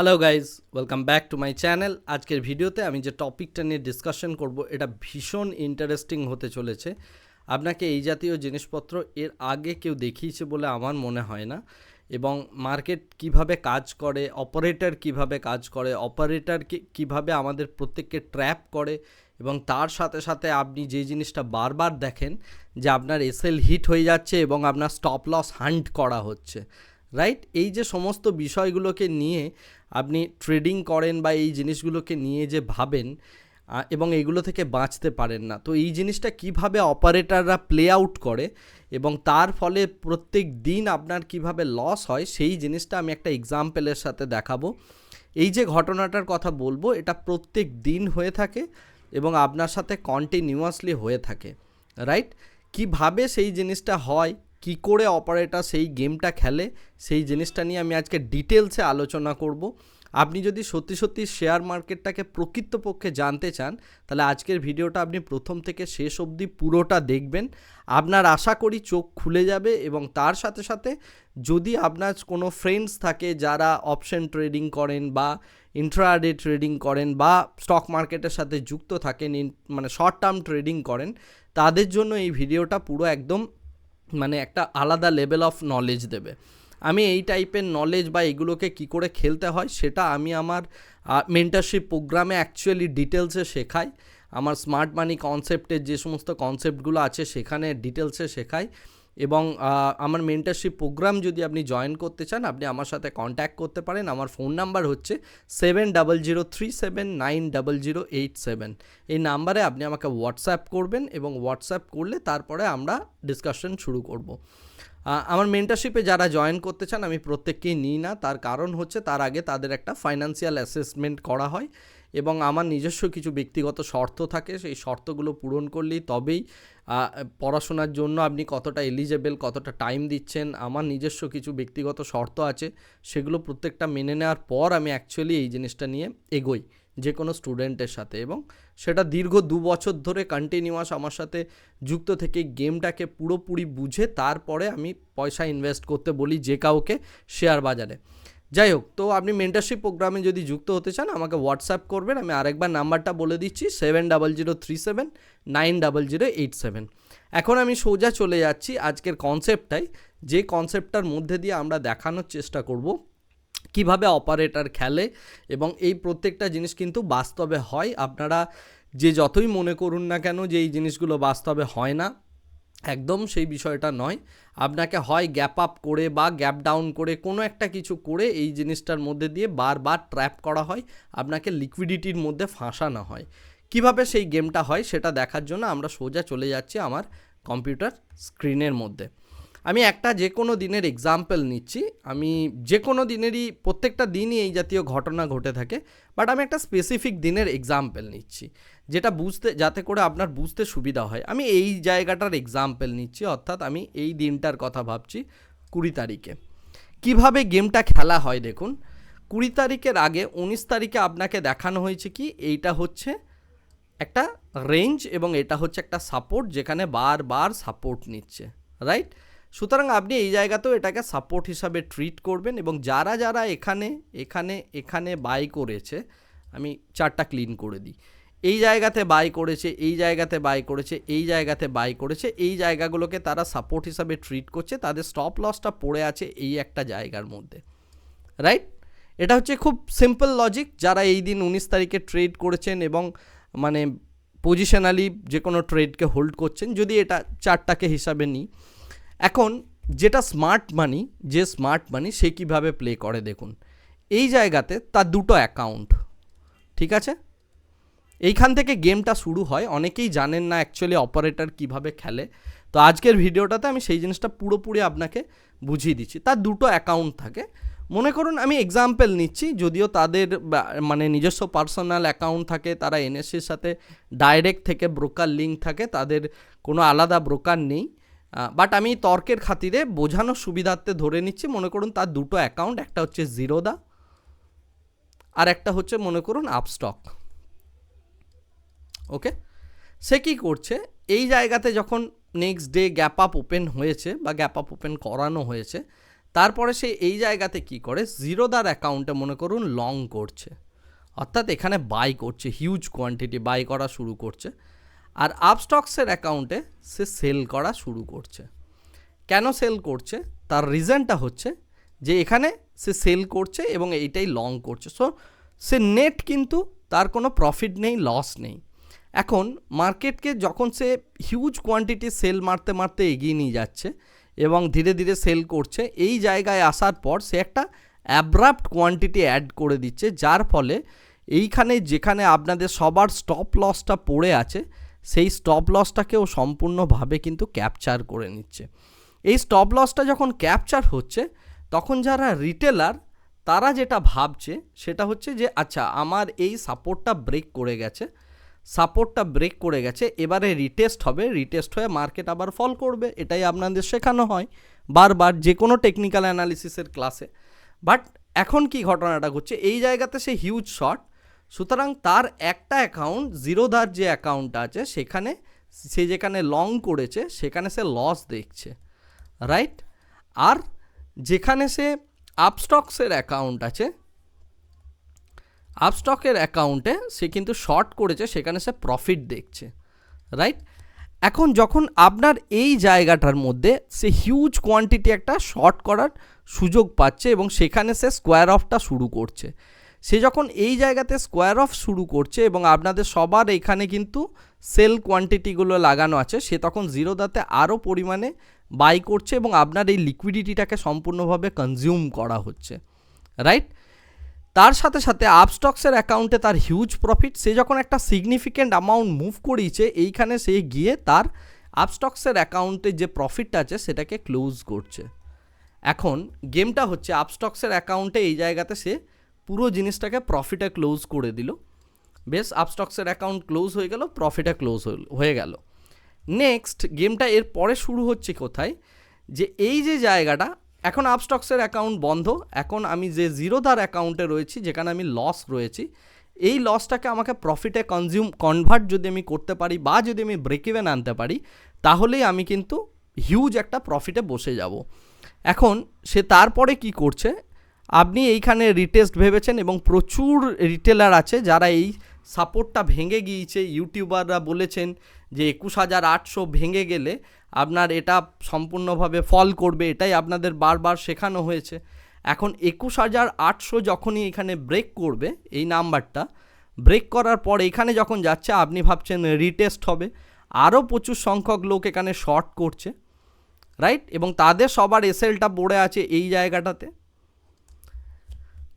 Hello guys welcome back to my channel আজকের ভিডিওতে আমি যে টপিকটা নিয়ে ডিসকাশন করব, এটা ভীষণ ইন্টারেস্টিং হতে চলেছে। আপনাকে এই জাতীয় জিনিসপত্র এর আগে কেউ দেখিয়েছে বলে আমার মনে হয় না। এবং মার্কেট কীভাবে কাজ করে অপারেটর কীভাবে কাজ করে অপারেটর কীভাবে আমাদের প্রত্যেককে ট্র্যাপ করে, এবং তার সাথে সাথে আপনি যে জিনিসটা বারবার দেখেন যে আপনার এসএল হিট হয়ে যাচ্ছে এবং আপনার স্টপ লস হান্ট করা হচ্ছে। রাইট এই যে সমস্ত বিষয়গুলোকে নিয়ে আপনি ট্রেডিং করেন বা এই জিনিসগুলোকে নিয়ে যে ভাবেন এবং এগুলো থেকে বাঁচতে পারেন না। তো এই জিনিসটা কীভাবে অপারেটররা প্লে আউট করে এবং তার ফলে প্রত্যেক দিন আপনার কীভাবে লস হয়, সেই জিনিসটা আমি একটা এক্সাম্পলের সাথে দেখাবো। এই যে ঘটনাটার কথা বলব, এটা প্রত্যেক দিন হয়ে থাকে এবং আপনার সাথে কন্টিনিউয়াসলি হয়ে থাকে রাইট কীভাবে সেই জিনিসটা হয় কি করে অপারেটর সেই গেমটা খেলে, সেই জিনিসটা নিয়ে আমি আজকে ডিটেলসে আলোচনা করব। আপনি যদি সত্যি সত্যি শেয়ার মার্কেটটাকে প্রকৃতপক্ষে জানতে চান, তাহলে আজকের ভিডিওটা আপনি প্রথম থেকে শেষ অবধি পুরোটা দেখবেন। আপনার আশা করি চোখ খুলে যাবে এবং তার সাথে সাথে যদি আপনার কোনো ফ্রেন্ডস থাকে যারা অপশন ট্রেডিং করেন বা ইন্ট্রাডে ট্রেডিং করেন বা স্টক মার্কেটের সাথে যুক্ত থাকেন মানে শর্ট টার্ম ট্রেডিং করেন, তাদের জন্য এই ভিডিওটা পুরো একদম মানে একটা আলাদা লেভেল অফ নলেজ দেবে। আমি এই টাইপের নলেজ বা এগুলোকে কি করে খেলতে হয়, সেটা আমি আমার মেন্টারশিপ প্রোগ্রামে অ্যাকচুয়ালি ডিটেলসে শেখাই। আমার স্মার্ট মানি কনসেপ্টের যে সমস্ত কনসেপ্টগুলো আছে, সেখানে ডিটেলসে শেখাই। এবং আমার মেন্টারশিপ প্রোগ্রাম যদি আপনি জয়েন করতে চান, আপনি আমার সাথে কন্ট্যাক্ট করতে পারেন। আমার ফোন নাম্বার হচ্ছে seven double zero three seven nine double zero eight seven এই নাম্বারে আপনি আমাকে হোয়াটসঅ্যাপ করবেন এবং হোয়াটসঅ্যাপ করলে তারপরে আমরা ডিসকাশন শুরু করব। আমার মেন্টারশিপে যারা জয়েন করতে চান, আমি প্রত্যেককেই নিই না। তার কারণ হচ্ছে, তার আগে তাদের একটা ফাইন্যান্সিয়াল অ্যাসেসমেন্ট করা হয় এবং আমার নিজস্ব কিছু ব্যক্তিগত শর্ত থাকে। সেই শর্তগুলো পূরণ করলেই তবেই পড়াশোনার জন্য আপনি কতটা এলিজেবেল কতটা টাইম দিচ্ছেন, আমার নিজস্ব কিছু ব্যক্তিগত শর্ত আছে, সেগুলো প্রত্যেকটা মেনে নেওয়ার পর আমি অ্যাকচুয়ালি এই জিনিসটা নিয়ে এগোই যে কোনো স্টুডেন্টের সাথে। এবং সেটা দীর্ঘ দু বছর ধরে কন্টিনিউয়াস আমার সাথে যুক্ত থেকে গেমটাকে পুরোপুরি বুঝে তারপরে আমি পয়সা ইনভেস্ট করতে বলি যে কাউকে শেয়ার বাজারে। যাই হোক, তো আপনি মেন্টারশিপ প্রোগ্রামে যদি যুক্ত হতে চান, আমাকে হোয়াটসঅ্যাপ করবেন। আমি আরেকবার নাম্বারটা বলে দিচ্ছি seven double zero three seven nine double zero eight seven এখন আমি সোজা চলে যাচ্ছি আজকের কনসেপ্টটাই যে কনসেপ্টটার মধ্যে দিয়ে আমরা দেখানোর চেষ্টা করব কীভাবে অপারেটর খেলে এবং এই প্রত্যেকটা জিনিস কিন্তু বাস্তবে হয়। আপনারা যে যতই মনে করুন না কেন যে এই জিনিসগুলো বাস্তবে হয় না, একদম সেই বিষয়টা নয়। আপনাকে হয় গ্যাপ আপ করে বা গ্যাপ ডাউন করে কোনো একটা কিছু করে এই জিনিসটার মধ্যে দিয়ে বারবার ট্র্যাপ করা হয়, আপনাকে লিকুইডিটির মধ্যে ফাঁসানো হয়। কীভাবে সেই গেমটা হয় সেটা দেখার জন্য আমরা সোজা চলে যাচ্ছি আমার কম্পিউটার স্ক্রিনের মধ্যে। আমি একটা যে কোনো দিনের এক্সাম্পল নিচ্ছি। আমি যে কোনো দিনেরই, প্রত্যেকটা দিনই এই জাতীয় ঘটনা ঘটে থাকে বাট আমি একটা স্পেসিফিক দিনের এক্সাম্পল নিচ্ছি, যেটা বুঝতে, যাতে করে আপনার বুঝতে সুবিধা হয়। আমি এই জায়গাটার এক্সাম্পল নিচ্ছি, অর্থাৎ আমি এই দিনটার কথা ভাবছি কুড়ি তারিখে। কীভাবে গেমটা খেলা হয় দেখুন, কুড়ি তারিখের আগে উনিশ তারিখে আপনাকে দেখানো হয়েছে কি, এইটা হচ্ছে একটা রেঞ্জ এবং এটা হচ্ছে একটা সাপোর্ট যেখানে বারবার সাপোর্ট নিচ্ছে রাইট সুতরাং আপনি এই জায়গাতেও এটাকে সাপোর্ট হিসাবে ট্রিট করবেন এবং যারা যারা এখানে এখানে এখানে বাই করেছে, আমি চারটা ক্লিন করে দিই। এই জায়গাতে বাই করেছে, এই জায়গাতে বাই করেছে, এই জায়গাতে বাই করেছে, এই জায়গাগুলোকে তারা সাপোর্ট হিসাবে ট্রিট করছে, তাদের স্টপ লসটা পড়ে আছে এই একটা জায়গার মধ্যে। রাইট এটা হচ্ছে খুব সিম্পল লজিক যারা এই দিন উনিশ তারিখে ট্রেড করেছেন এবং মানে পজিশনালি যে কোনো ট্রেডকে হোল্ড করছেন, যদি এটা চারটাকে হিসাবে নিই এখন যেটা স্মার্ট মানি যে স্মার্ট মানি সে কীভাবে প্লে করে দেখুন। এই জায়গাতে তার দুটো অ্যাকাউন্ট ঠিক আছে? এইখান থেকে গেমটা শুরু হয়, অনেকেই জানেন না অ্যাকচুয়ালি অপারেটর কীভাবে খেলে। তো আজকের ভিডিওটাতে আমি সেই জিনিসটা পুরোপুরি আপনাকে বুঝিয়ে দিচ্ছি। তার দুটো অ্যাকাউন্ট থাকে। মনে করুন আমি এক্সাম্পল নিচ্ছি, যদিও তাদের মানে নিজস্ব পার্সোনাল অ্যাকাউন্ট থাকে, তারা এনএসসির সাথে ডাইরেক্ট থেকে ব্রোকার লিঙ্ক থাকে, তাদের কোনো আলাদা ব্রোকার নেই। বাট আমি তর্কের খাতিরে বোঝানোর সুবিধার্থে ধরে নিচ্ছি, মনে করুন তার দুটো অ্যাকাউন্ট একটা হচ্ছে জিরোদা আর একটা হচ্ছে মনে করুন আপস্টক ওকে সে কী করছে? এই জায়গাতে যখন next day gap up open হয়েছে বা গ্যাপ আপ ওপেন করানো হয়েছে, তারপরে সে এই জায়গাতে কি করে? জিরোদার অ্যাকাউন্টে মনে করুন লং করছে। অর্থাৎ এখানে বাই করছে হিউজ কোয়ান্টিটি বাই করা শুরু করছে। আর আপস্টক্সের অ্যাকাউন্টে সে সেল করা শুরু করছে। কেন সেল করছে? তার রিজনটা হচ্ছে যে এখানে সে সেল করছে এবং এইটাই লং করছে। সো সে নেট কিন্তু তার কোনো প্রফিট নেই লস নেই। এখন মার্কেটকে যখন সে হিউজ কোয়ান্টিটি সেল মারতে মারতে এগিয়ে নিয়ে যাচ্ছে এবং ধীরে ধীরে সেল করছে, এই জায়গায় আসার পর সে একটা অ্যাব্রাপ্ট কোয়ান্টিটি অ্যাড করে দিচ্ছে, যার ফলে এইখানে যেখানে আপনাদের সবার স্টপ লসটা পড়ে আছে সেই স্টপ লসটাকেও সম্পূর্ণভাবে কিন্তু ক্যাপচার করে নিচ্ছে। এই স্টপ লসটা যখন ক্যাপচার হচ্ছে, তখন যারা রিটেলার তারা যেটা ভাবছে, সেটা হচ্ছে যে আচ্ছা আমার এই সাপোর্টটা ব্রেক করে গেছে। সাপোর্টটা ব্রেক করে গেছে, এবারে রিটেস্ট হবে রিটেস্ট হয়ে মার্কেট আবার ফল করবে। এটাই আপনাদের শেখানো হয় বারবার যে কোনো টেকনিক্যাল অ্যানালিসিসের ক্লাসে বাট এখন কি ঘটনাটা ঘটছে? এই জায়গাতে সে হিউজ শর্ট সুতরাং তার একটা অ্যাকাউন্ট জিরোধার যে অ্যাকাউন্ট আছে, সেখানে সে যেখানে লং করেছে, সেখানে সে লস দেখছে রাইট আর যেখানে সে আপস্টক্সের অ্যাকাউন্ট আছে আপস্টকের অ্যাকাউন্টে সে কিন্তু শর্ট করেছে, সেখানে সে প্রফিট দেখছে রাইট এখন যখন আপনার এই জায়গাটার মধ্যে সে হিউজ কোয়ান্টিটি একটা শর্ট করার সুযোগ পাচ্ছে এবং সেখানে সে স্কোয়ার অফটা শুরু করছে সে যখন এই জায়গাতে স্কোয়ার অফ শুরু করছে এবং আপনাদের সবার এখানে কিন্তু সেল কোয়ান্টিটিগুলো লাগানো আছে, সে তখন জিরোদাতে আরও পরিমাণে বাই করছে এবং আপনার এই লিকুইডিটিটাকে সম্পূর্ণভাবে কনজিউম করা হচ্ছে রাইট তার সাথে সাথে আপস্টক্সের অ্যাকাউন্টে তার হিউজ প্রফিট সে যখন একটা সিগনিফিক্যান্ট অ্যামাউন্ট মুভ করিয়েছে এইখানে সে গিয়ে তার আপস্টক্সের অ্যাকাউন্টে যে প্রফিটটা আছে, সেটাকে ক্লোজ করছে। এখন গেমটা হচ্ছে আপস্টক্সের অ্যাকাউন্টে এই জায়গাতে সে পুরো জিনিসটাকে প্রফিটে ক্লোজ করে দিল। বেশ আপস্টক্সের অ্যাকাউন্ট ক্লোজ হয়ে গেল প্রফিটে ক্লোজ হয়ে গেল। নেক্সট গেমটা এর পরে শুরু হচ্ছে কোথায়? যে এই যে জায়গাটা, এখন আপস্টক্সের অ্যাকাউন্ট বন্ধ, এখন আমি যে জিরোদার অ্যাকাউন্টে রয়েছি, যেখানে আমি লস রয়েছি, এই লসটাকে আমাকে প্রফিটে কনজিউম কনভার্ট যদি আমি করতে পারি বা যদি আমি ব্রেক ইভেন আনতে পারি, তাহলেই আমি কিন্তু হিউজ একটা প্রফিটে বসে যাব। এখন সে তারপরে কি করছে? আপনি এইখানে রিটেস্ট ভেবেছেন এবং প্রচুর রিটেলার আছে যারা এই সাপোর্টটা ভেঙে গিয়েছে। ইউটিউবাররা বলেছেন যে একুশ হাজার আটশো ভেঙে গেলে আপনার এটা সম্পূর্ণভাবে ফল করবে। এটাই আপনাদের বারবার শেখানো হয়েছে। এখন একুশ হাজার আটশো যখনই এখানে ব্রেক করবে, এই নাম্বারটা ব্রেক করার পর এখানে যখন যাচ্ছে, আপনি ভাবছেন রিটেস্ট হবে। আরও প্রচুর সংখ্যক লোক এখানে শর্ট করছে রাইট এবং তাদের সবার এসএলটা পড়ে আছে এই জায়গাটাতে।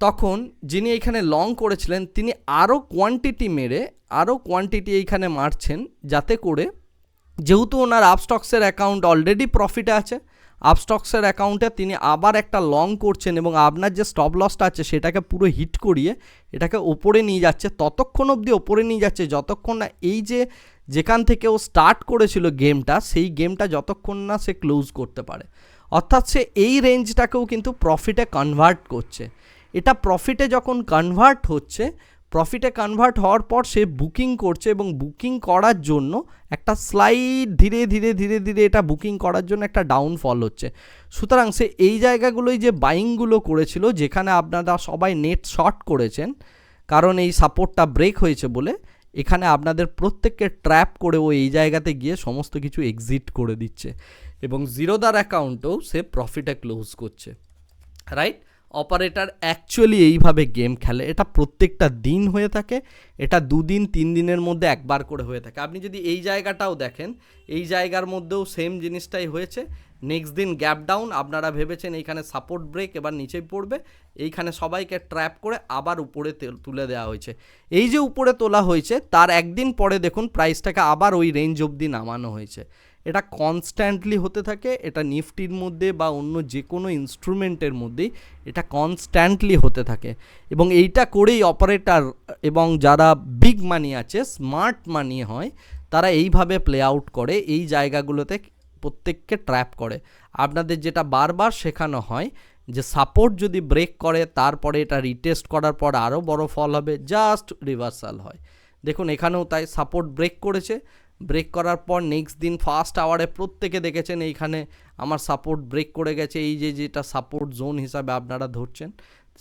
তখন যিনি এখানে লং করেছিলেন, তিনি আরও কোয়ান্টিটি মেরে আরও কোয়ান্টিটি এইখানে মারছেন যাতে করে যেহেতু ওনার আপস্টক্সের অ্যাকাউন্ট অলরেডি প্রফিটে আছে আপস্টক্সের অ্যাকাউন্টে তিনি আবার একটা লং করছেন এবং আপনার যে স্টপ লসটা আছে, সেটাকে পুরো হিট করিয়ে এটাকে ওপরে নিয়ে যাচ্ছে, ততক্ষণ অবধি ওপরে নিয়ে যাচ্ছে, যতক্ষণ না এই যে যেখান থেকে ও স্টার্ট করেছিল গেমটা সেই গেমটা যতক্ষণ না সে ক্লোজ করতে পারে। অর্থাৎ সে এই রেঞ্জটাকেও কিন্তু প্রফিটে কনভার্ট করছে। এটা প্রফিটে যখন কনভার্ট হচ্ছে প্রফিটে কনভার্ট হওয়ার পর সে বুকিং করছে এবং বুকিং করার জন্য একটা স্লাইড ধীরে ধীরে ধীরে ধীরে এটা বুকিং করার জন্য একটা ডাউনফল হচ্ছে। সুতরাং সে এই জায়গাগুলোই যে বাইংগুলো করেছিল, যেখানে আপনারা সবাই নেট শর্ট করেছেন, কারণ এই সাপোর্টটা ব্রেক হয়েছে বলে, এখানে আপনাদের প্রত্যেককে ট্র্যাপ করে ও এই জায়গাতে গিয়ে সমস্ত কিছু এক্সিট করে দিচ্ছে এবং জিরোদার অ্যাকাউন্টেও সে প্রফিটে ক্লোজ করছে রাইট অপারেটার অ্যাকচুয়ালি এইভাবে গেম খেলে। এটা প্রত্যেকটা দিন হয়ে থাকে, এটা দুদিন, তিন দিনের মধ্যে একবার করে হয়ে থাকে। আপনি যদি এই জায়গাটাও দেখেন, এই জায়গার মধ্যেও সেম জিনিসটাই হয়েছে। নেক্সট দিন গ্যাপ ডাউন আপনারা ভেবেছেন এইখানে সাপোর্ট ব্রেক এবার নিচেই পড়বে। এইখানে সবাইকে ট্র্যাপ করে আবার উপরে তুলে দেওয়া হয়েছে। এই যে উপরে তোলা হয়েছে, তার একদিন পরে দেখুন প্রাইসটাকে আবার ওই রেঞ্জ অবধি নামানো হয়েছে। এটা কনস্ট্যান্টলি হতে থাকে, এটা নিফটির মধ্যে বা অন্য যে কোনো ইনস্ট্রুমেন্টের মধ্যেই এটা কনস্ট্যান্টলি হতে থাকে। এবং এইটা করেই অপারেটার এবং যারা বিগ মানি আছে স্মার্ট মানি হয়, তারা এইভাবে প্লে আউট করে, এই জায়গাগুলোতে প্রত্যেককে ট্র্যাপ করে। আপনাদের যেটা বারবার শেখানো হয়, যে সাপোর্ট যদি ব্রেক করে, তারপরে এটা রিটেস্ট করার পর আরও বড় ফল হবে জাস্ট রিভার্সাল হয়। দেখুন, এখানেও তাই সাপোর্ট ব্রেক করেছে ব্রেক করার পর নেক্সট দিন ফার্স্ট আওয়ারে প্রত্যেকে দেখেছেন এইখানে আমার সাপোর্ট ব্রেক করে গেছে। এই যে যেটা সাপোর্ট জোন হিসাবে আপনারা ধরছেন,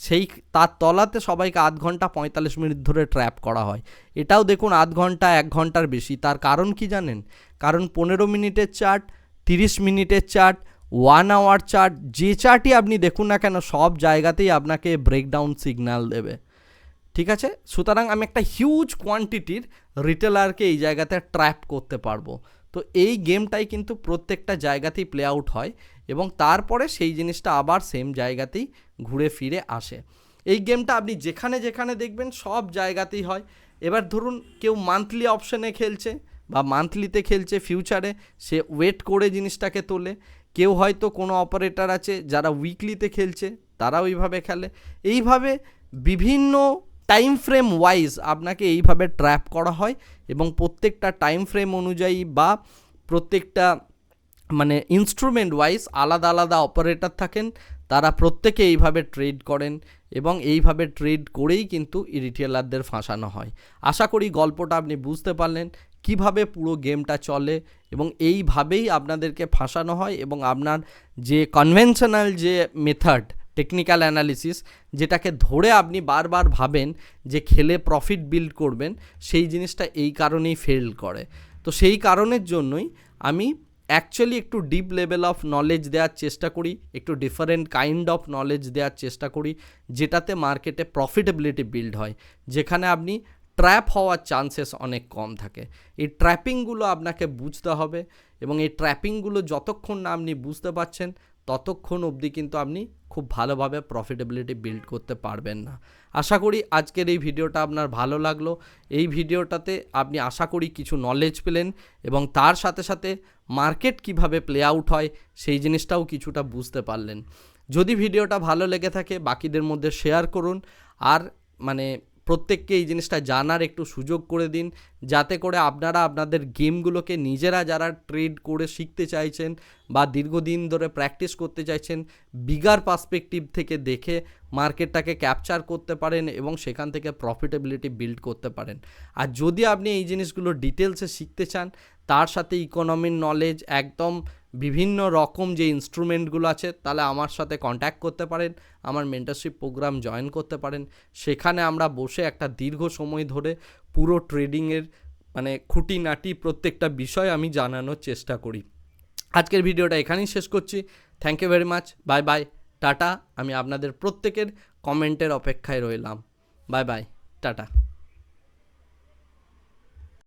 সেই তার তলাতে সবাইকে আধ ঘণ্টা পঁয়তাল্লিশ মিনিট ধরে ট্র্যাপ করা হয়। এটাও দেখুন আধ ঘণ্টা, এক ঘণ্টার বেশি। তার কারণ কি জানেন? কারণ পনেরো মিনিটের চার্ট তিরিশ মিনিটের চার্ট ওয়ান আওয়ার চার্ট যে চার্টই আপনি দেখুন না কেন, সব জায়গাতেই আপনাকে ব্রেকডাউন সিগন্যাল দেবে। ঠিক আছে? সুতরাং আমি একটা হিউজ কোয়ান্টিটির রিটেলারকে এই জায়গাতে ট্র্যাপ করতে পারব। তো এই গেমটাই কিন্তু প্রত্যেকটা জায়গাতেই প্লে আউট হয় এবং তারপরে সেই জিনিসটা আবার সেম জায়গাতেই ঘুরে ফিরে আসে। এই গেমটা আপনি যেখানে যেখানে দেখবেন সব জায়গাতেই হয়। এবার ধরুন কেউ মান্থলি অপশনে খেলছে বা মান্থলিতে খেলছে ফিউচারে সে ওয়েট করে জিনিসটাকে তোলে। কেউ হয়তো কোনো অপারেটর আছে যারা উইকলিতে খেলছে তারা ওইভাবে খেলে। এইভাবে বিভিন্ন টাইম ফ্রেম ওয়াইজ আপনাকে এইভাবে ট্র্যাপ করা হয় এবং প্রত্যেকটা টাইম ফ্রেম অনুযায়ী বা প্রত্যেকটা মানে ইনস্ট্রুমেন্ট ওয়াইজ আলাদা আলাদা অপারেটর থাকেন, তারা প্রত্যেকে এইভাবে ট্রেড করেন এবং এইভাবে ট্রেড করেই কিন্তু রিটেলারদের ফাঁসানো হয়। আশা করি গল্পটা আপনি বুঝতে পারলেন কীভাবে পুরো গেমটা চলে এবং এইভাবেই আপনাদেরকে ফাঁসানো হয় এবং আপনার যে কনভেনশনাল যে মেথড টেকনিক্যাল অ্যানালিসিস যেটাকে ধরে আপনি বারবার ভাবেন যে খেলে প্রফিট বিল্ড করবেন, সেই জিনিসটা এই কারণেই ফেল করে। তো সেই কারণের জন্যই আমি অ্যাকচুয়ালি একটু ডিপ লেভেল অফ নলেজ দেওয়ার চেষ্টা করি, একটু ডিফারেন্ট কাইন্ড অফ নলেজ দেওয়ার চেষ্টা করি, যেটাতে মার্কেটে প্রফিটেবিলিটি বিল্ড হয়। যেখানে আপনি ট্র্যাপ হওয়ার চান্সেস অনেক কম থাকে। এই ট্র্যাপিংগুলো আপনাকে বুঝতে হবে এবং এই ট্র্যাপিংগুলো যতক্ষণ না আপনি বুঝতে পারছেন ততক্ষণ অবধি কিন্তু আপনি খুব ভালোভাবে প্রফিটেবিলিটি বিল্ড করতে পারবেন না। আশা করি আজকের এই ভিডিওটা আপনার ভালো লাগল। এই ভিডিওটাতে আপনি আশা করি কিছু নলেজ পেলেন এবং তার সাথে সাথে মার্কেট কীভাবে প্লে আউট হয় সেই জিনিসটাও কিছুটা বুঝতে পারলেন। যদি ভিডিওটা ভালো লেগে থাকে, বাকিদের মধ্যে শেয়ার করুন। আর মানে প্রত্যেককে এই জিনিসটা জানার একটু সুযোগ করে দিন, যাতে করে আপনারা আপনাদের গেমগুলোকে নিজেরা যারা ট্রেড করে শিখতে চাইছেন বা দীর্ঘদিন ধরে প্র্যাকটিস করতে চাইছেন, বিগার পার্সপেক্টিভ থেকে দেখে মার্কেটটাকে ক্যাপচার করতে পারেন এবং সেখান থেকে প্রফিটেবিলিটি বিল্ড করতে পারেন। আর যদি আপনি এই জিনিসগুলো ডিটেলসে শিখতে চান, তার সাথে ইকোনমির নলেজ একদম বিভিন্ন রকম যে ইনস্ট্রুমেন্টগুলো আছে, তাহলে আমার সাথে কন্ট্যাক্ট করতে পারেন, আমার মেন্টারশিপ প্রোগ্রাম জয়েন করতে পারেন। সেখানে আমরা বসে একটা দীর্ঘ সময় ধরে পুরো ট্রেডিংয়ের মানে খুঁটিনাটি প্রত্যেকটা বিষয় আমি জানানোর চেষ্টা করি। আজকের ভিডিওটা এখানেই শেষ করছি। Thank you very much bye bye tata. আমি আপনাদের প্রত্যেকের কমেন্টের অপেক্ষায় রইলাম। Bye bye tata.